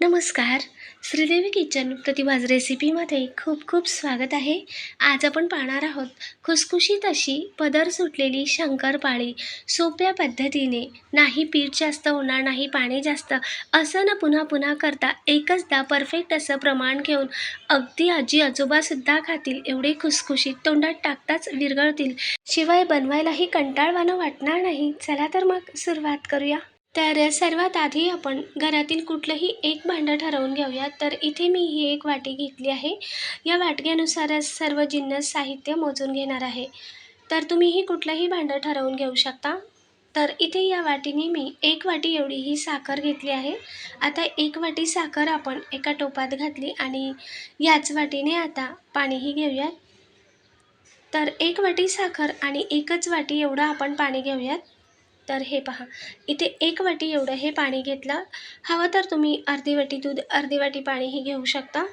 नमस्कार. श्रीदेवी किचन प्रतिभाज रेसिपीमध्ये खूप खूप स्वागत आहे. आज आपण पाहणार आहोत खुसखुशीत अशी पदर सुटलेली शंकरपाळी सोप्या पद्धतीने नाही पीठ जास्त होणार नाही पाणी जास्त असं न पुन्हा पुन्हा करता एकचदा परफेक्ट असं प्रमाण घेऊन अगदी आजी आजोबासुद्धा खातील एवढे खुसखुशीत तोंडात टाकताच विरघळतील. शिवाय बनवायलाही कंटाळवाणं वाटणार नाही. चला तर मग सुरुवात करूया. तर सर्वात आधी आपण घरातील कुठलंही एक भांडं ठरवून घेऊयात तर इथे मी ही एक वाटी घेतली आहे. या वाटक्यानुसारच सर्व जिन्नस साहित्य मोजून घेणार आहे. तर तुम्हीही कुठलंही भांडं ठरवून घेऊ शकता. तर इथे या वाटीने मी एक वाटी एवढी ही साखर घेतली आहे. आता एक वाटी साखर आपण एका टोपात घातली आणि याच वाटीने आता पाणीही घेऊयात. तर एक वाटी साखर आणि एकच वाटी एवढं आपण पाणी घेऊयात. तर हे पहा. इथे एक वाटी एवढं हे पाणी घेतलं. हवं तर तुम्ही अर्धी वाटी दूध अर्धी वाटी पाणीही घेऊ शकता.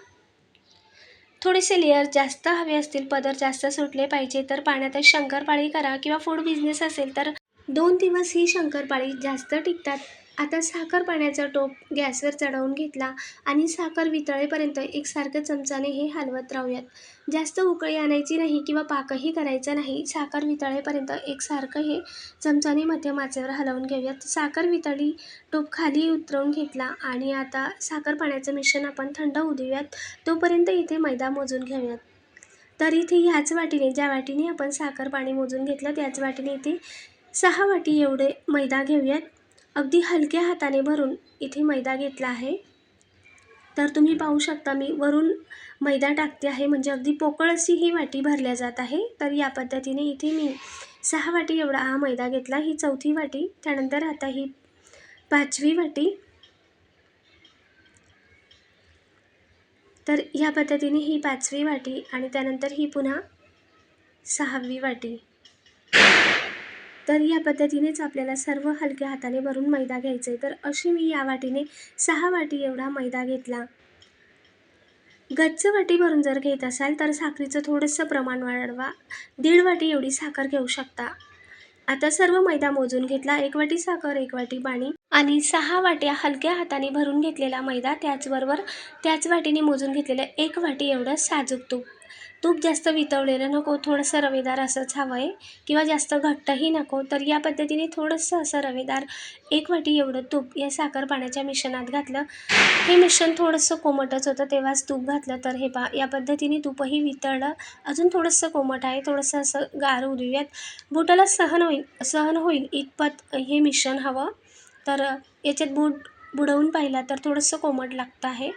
थोडेसे लेअर जास्त हवे असतील पदर जास्त सुटले पाहिजे तर पाण्यात शंकरपाळी करा किंवा फूड बिझनेस असेल तर दोन दिवस ही शंकरपाळी जास्त टिकतात. आता साखर पाण्याचा टोप गॅसवर चढवून घेतला आणि साखर वितळेपर्यंत एकसारखं चमचाने हे हलवत राहूयात. जास्त उकळी आणायची नाही किंवा पाकही करायचा नाही साखर वितळेपर्यंत एकसारखं हे चमचाने मध्यम आचेवर हलवून घेऊयात. साखर वितळी टोप खाली उतरवून घेतला आणि आता साखर पाण्याचं मिश्रण आपण थंड होऊ देऊयात तोपर्यंत इथे मैदा मोजून घेऊयात. तर इथे ह्याच वाटीने ज्या वाटीने आपण साखर पाणी मोजून घेतलं त्याच वाटीने इथे सहा वाटी एवढे मैदा घेऊयात. अगदी हलक्या हाताने भरून इथे मैदा घेतला आहे. तर तुम्ही पाहू शकता मी वरून मैदा टाकते आहे म्हणजे अगदी पोकळ अशी ही वाटी भरल्या जात आहे. तर या पद्धतीने इथे मी सहा वाटी एवढा हा मैदा घेतला. ही चौथी वाटी त्यानंतर आता ही पाचवी वाटी. तर या पद्धतीने ही पाचवी वाटी आणि त्यानंतर ही पुन्हा सहावी वाटी. तर या पद्धतीनेच आपल्याला सर्व हलक्या हाताने भरून मैदा घ्यायचा आहे तर अशी मी या वाटीने सहा वाटी एवढा मैदा घेतला. गच्च वाटी भरून जर घेत असाल तर साखरेचं थोडंसं प्रमाण वाढवा. दीड वाटी एवढी साखर घेऊ शकता. आता सर्व मैदा मोजून घेतला. एक वाटी साखर एक वाटी पाणी आणि सहा वाट्या हलक्या हाताने भरून घेतलेला मैदा त्याचबरोबर त्याच वाटीने मोजून घेतलेलं एक वाटी एवढं साजूक तूप. तूप जास्त वितळलेलं नको थोडंसं रवेदार असंच हवं आहे किंवा जास्त घट्टही नको तर या पद्धतीने थोडंसं असं रवेदार एक वाटी एवढं तूप या साखर पाण्याच्या मिश्रणात घातलं. हे मिश्रण थोडंसं कोमटच होतं तेव्हाच तूप घातलं. तर हे पा या पद्धतीने तूपही वितळलं. अजून थोडंसं कोमट आहे थोडंसं असं गार देऊयात बोटाला सहन होईल सहन होईल इतपत हे मिश्रण हवं. तर याच्यात बूट बुडवून पाहिला तर थोडंसं कोमट लागतं आहे.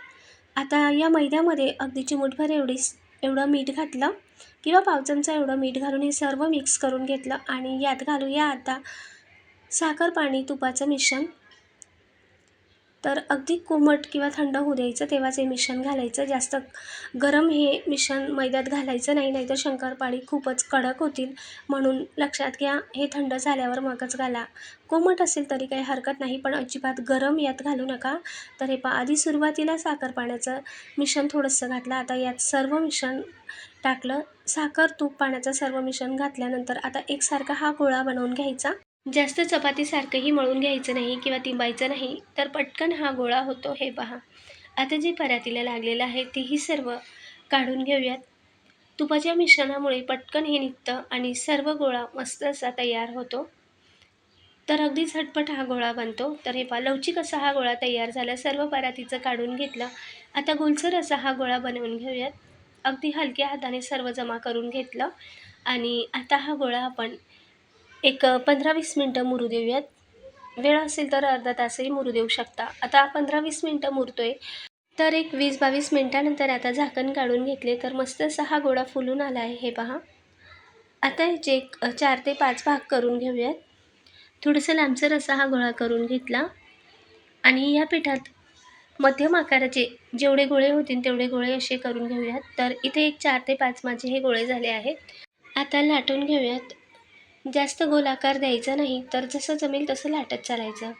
आता या मैद्यामध्ये अगदी चिमूटभर एवढीच एवढं मीठ घातलं किंवा पाव चमचा एवढं मीठ घालून हे सर्व मिक्स करून घेतलं आणि यात घालूया आता साखर पाणी तुपाचं मिश्रण. तर अगदी कोमट किंवा थंड होऊ द्यायचं तेव्हाच हे मिश्रण घालायचं. जास्त गरम हे मिश्रण मैद्यात घालायचं नाही नाहीतर शंकरपाळी खूपच कडक होतील. म्हणून लक्षात घ्या हे थंड झाल्यावर मगच घाला. कोमट असेल तरी काही हरकत नाही पण अजिबात गरम यात घालू नका. तर हे पा आधी सुरुवातीला साखर पाण्याचं मिश्रण थोडंसं घातलं. आता यात सर्व मिश्रण टाकलं. साखर तूप पाण्याचं सर्व मिश्रण घातल्यानंतर आता एकसारखा हा गोळा बनवून घ्यायचा. जास्त चपातीसारखंही मळून घ्यायचं नाही किंवा तिंबायचं नाही तर पटकन हा गोळा होतो हे पहा. आता जे परातीला लागलेलं आहे तेही सर्व काढून घेऊयात. तुपाच्या मिश्रणामुळे पटकन हे निघतं आणि सर्व गोळा मस्त असा तयार होतो. तर अगदी झटपट हा गोळा बनतो. तर हे पहा लवचिक असा हा गोळा तयार झाला. सर्व परातीचं काढून घेतलं. आता गोलसर असा हा गोळा बनवून घेऊयात. अगदी हलक्या हाताने सर्व जमा करून घेतलं आणि आता हा गोळा आपण एक पंधरा वीस मिनटं मुरू देऊयात. वेळ असेल तर अर्धा तासही मुरू देऊ शकता. आता पंधरा वीस मिनटं मुरतो आहे तर एक वीस बावीस मिनटानंतर आता झाकण काढून घेतले तर मस्त असा हा गोळा फुलून आला आहे. हे पहा. आता ह्याचे एक चार ते पाच भाग करून घेऊयात. थोडंसं लांबसर असा हा गोळा करून घेतला. आणि या पिठात मध्यम आकाराचे जेवढे गोळे होतील तेवढे गोळे असे करून घेऊयात. तर इथे एक चार ते पाच माझे हे गोळे झाले आहेत. आता लाटून घेऊयात. जास्त गोलाकार द्यायचा नाही तर जसं जमेल तसं लाटत चालायचं.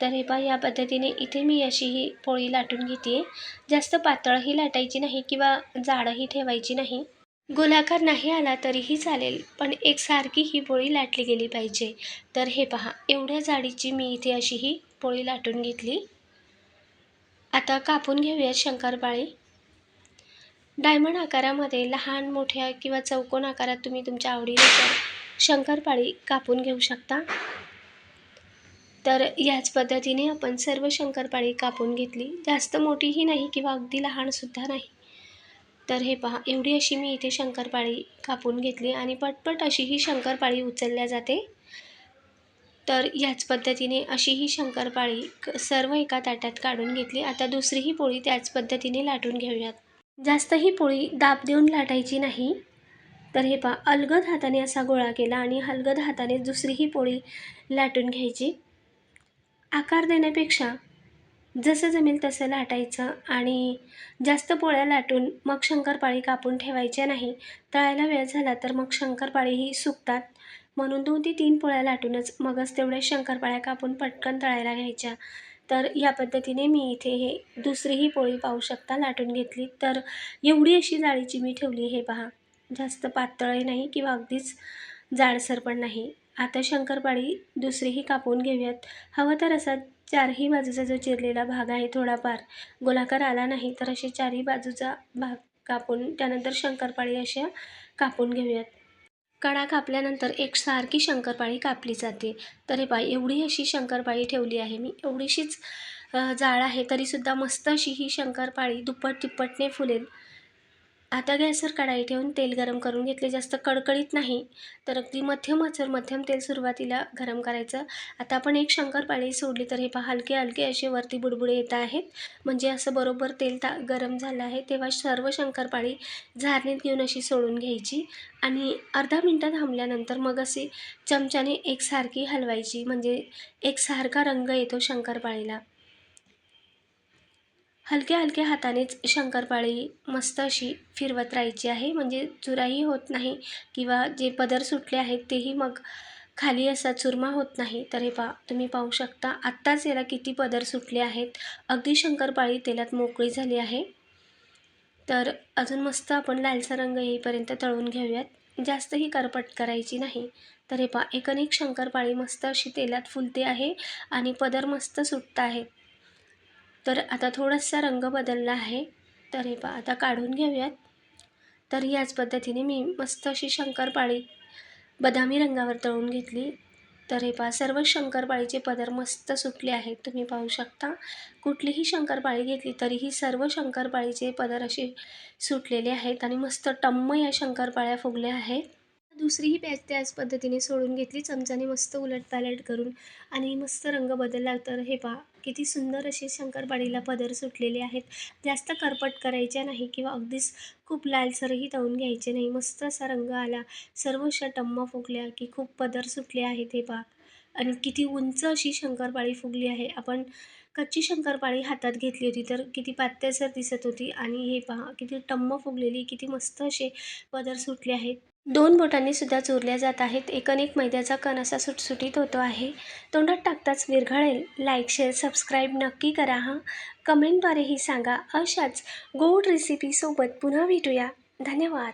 तर हे पहा या पद्धतीने इथे मी अशी ही पोळी लाटून घेते जास्त पातळही लाटायची नाही किंवा जाडंही ठेवायची नाही. गोलाकार नाही आला तरीही चालेल पण एकसारखी ही पोळी लाटली गेली पाहिजे. तर हे पहा एवढ्या जाडीची मी इथे अशी ही पोळी लाटून घेतली. आता कापून घेऊयात शंकरपाळी. डायमंड आकारामध्ये लहान मोठ्या किंवा चौकोन आकारात तुम्ही तुमच्या आवडीनुसार शंकरपाळी कापून घेऊ शकता. तर याच पद्धतीने आपण सर्व शंकरपाळी कापून घेतली. जास्त मोठीही नाही किंवा अगदी लहानसुद्धा नाही. तर हे पहा एवढी अशी मी इथे शंकरपाळी कापून घेतली आणि पटपट अशी ही शंकरपाळी उचलल्या जाते. तर याच पद्धतीने अशी ही शंकरपाळी क सर्व एका ताटात काढून घेतली. आता दुसरीही पोळी त्याच पद्धतीने लाटून घेऊयात. जास्त ही पोळी दाब देऊन लाटायची नाही. तर हे पहा अलगद हाताने असा गोळा केला आणि हलगद हाताने दुसरी ही पोळी लाटून घ्यायची. आकार देण्यापेक्षा जसं जमेल तसं लाटायचं आणि जास्त पोळ्या लाटून मग शंकरपाळी कापून ठेवायच्या नाही. तळायला वेळ झाला तर मग शंकरपाळीही सुकतात. म्हणून दोन ते तीन पोळ्या लाटूनच मगच तेवढ्या शंकरपाळ्या कापून पटकन तळायला घ्यायच्या. तर या पद्धतीने मी इथे हे दुसरीही पोळी पाहू शकता लाटून घेतली. तर एवढी अशी जाळीची मी ठेवली हे पहा. जास्त पातळही नाही किंवा अगदीच जाडसर पण नाही. आता शंकरपाळी दुसरीही कापून घेऊयात. हवं तर असा चारही बाजूचा जो चिरलेला भाग आहे थोडाफार गोलाकार आला नाही तर असे चारही बाजूचा भाग कापून त्यानंतर शंकरपाळी अशा कापून घेऊयात. कडा कापल्यानंतर एक सारखी शंकरपाळी कापली जाते. तर हे पाय एवढी अशी शंकरपाळी ठेवली आहे मी. एवढीशीच जाळ आहे तरीसुद्धा मस्त अशी ही शंकरपाळी दुप्पट तिप्पटने फुलेल. आता गॅसवर कढाई ठेवून तेल गरम करून घेतले. जास्त कडकडीत नाही तर अगदी मध्यम आचर मध्यम तेल सुरुवातीला गरम करायचं. आता आपण एक शंकरपाळी सोडली तर हे पहा हलके हलके असे वरती बुडबुडे येत आहेत. म्हणजे असं बरोबर तेल ता गरम झालं आहे तेव्हा सर्व शंकरपाळी झारणीत घेऊन अशी सोडून घ्यायची. आणि अर्धा मिनटं थांबल्यानंतर मग अशी चमच्याने एकसारखी हलवायची. म्हणजे एकसारखा रंग येतो शंकरपाळीला हलक्या हलक्या हातानेच शंकरपाळी मस्त अशी फिरवत राहायची आहे. म्हणजे चुराही होत नाही किंवा जे पदर सुटले आहेत तेही मग खाली असा चुरमा होत नाही. तर हे पा तुम्ही पाहू शकता आत्ताच याला किती पदर सुटले आहेत. अगदी शंकरपाळी तेलात मोकळी झाली आहे. तर अजून मस्त आपण लालसा रंग येईपर्यंत तळून घेऊयात. जास्तही करपट करायची नाही. तर हे पा एक अनेक शंकरपाळी मस्त अशी तेलात फुलते आहे आणि पदर मस्त सुटत आहेत. तर आता थोडासा रंग बदलला आहे. तर हे पहा आता काढून घेऊयात. तर याच पद्धतीने मी मस्त अशी शंकरपाळी बदामी रंगावर तळून घेतली. तर हे पहा सर्व शंकरपाळीचे पदर मस्त सुटले आहेत. तुम्ही पाहू शकता कुठलीही शंकरपाळी घेतली तरीही सर्व शंकरपाळीचे पदर असे सुटलेले आहेत आणि मस्त टम्म या शंकरपाळ्या फुगल्या आहेत. दुसरीही बॅच त्याच पद्धतीने सोडून घेतली चमचाने मस्त उलटपालट करून आणि मस्त रंग बदलला. तर हे पहा किती सुंदर असे शंकरपाळीला पदर सुटलेले आहेत. जास्त करपट करायच्या नाही किंवा अगदीच खूप लालसरही तळून घ्यायचे नाही. मस्त असा रंग आला. सर्व अशा टम्मा फुगल्या की खूप पदर सुटले आहेत हे पहा. आणि किती उंच अशी शंकरपाळी फुगली आहे. आपण कच्ची शंकरपाळी हातात घेतली होती तर किती पात्यासर दिसत होती. आणि हे पहा किती टम्म फुगलेली किती मस्त असे पदर सुटले आहेत. दोन बोटांनी सुद्धा चोरल्या जात आहेत. एक अनेक मैद्याचा कण असा सुटसुटीत होतो आहे. तोंडात टाकताच विरघळेल. लाईक शेअर सबस्क्राईब नक्की करा हां. कमेंटद्वारेही सांगा. अशाच गोड रेसिपीसोबत पुन्हा भेटूया. धन्यवाद.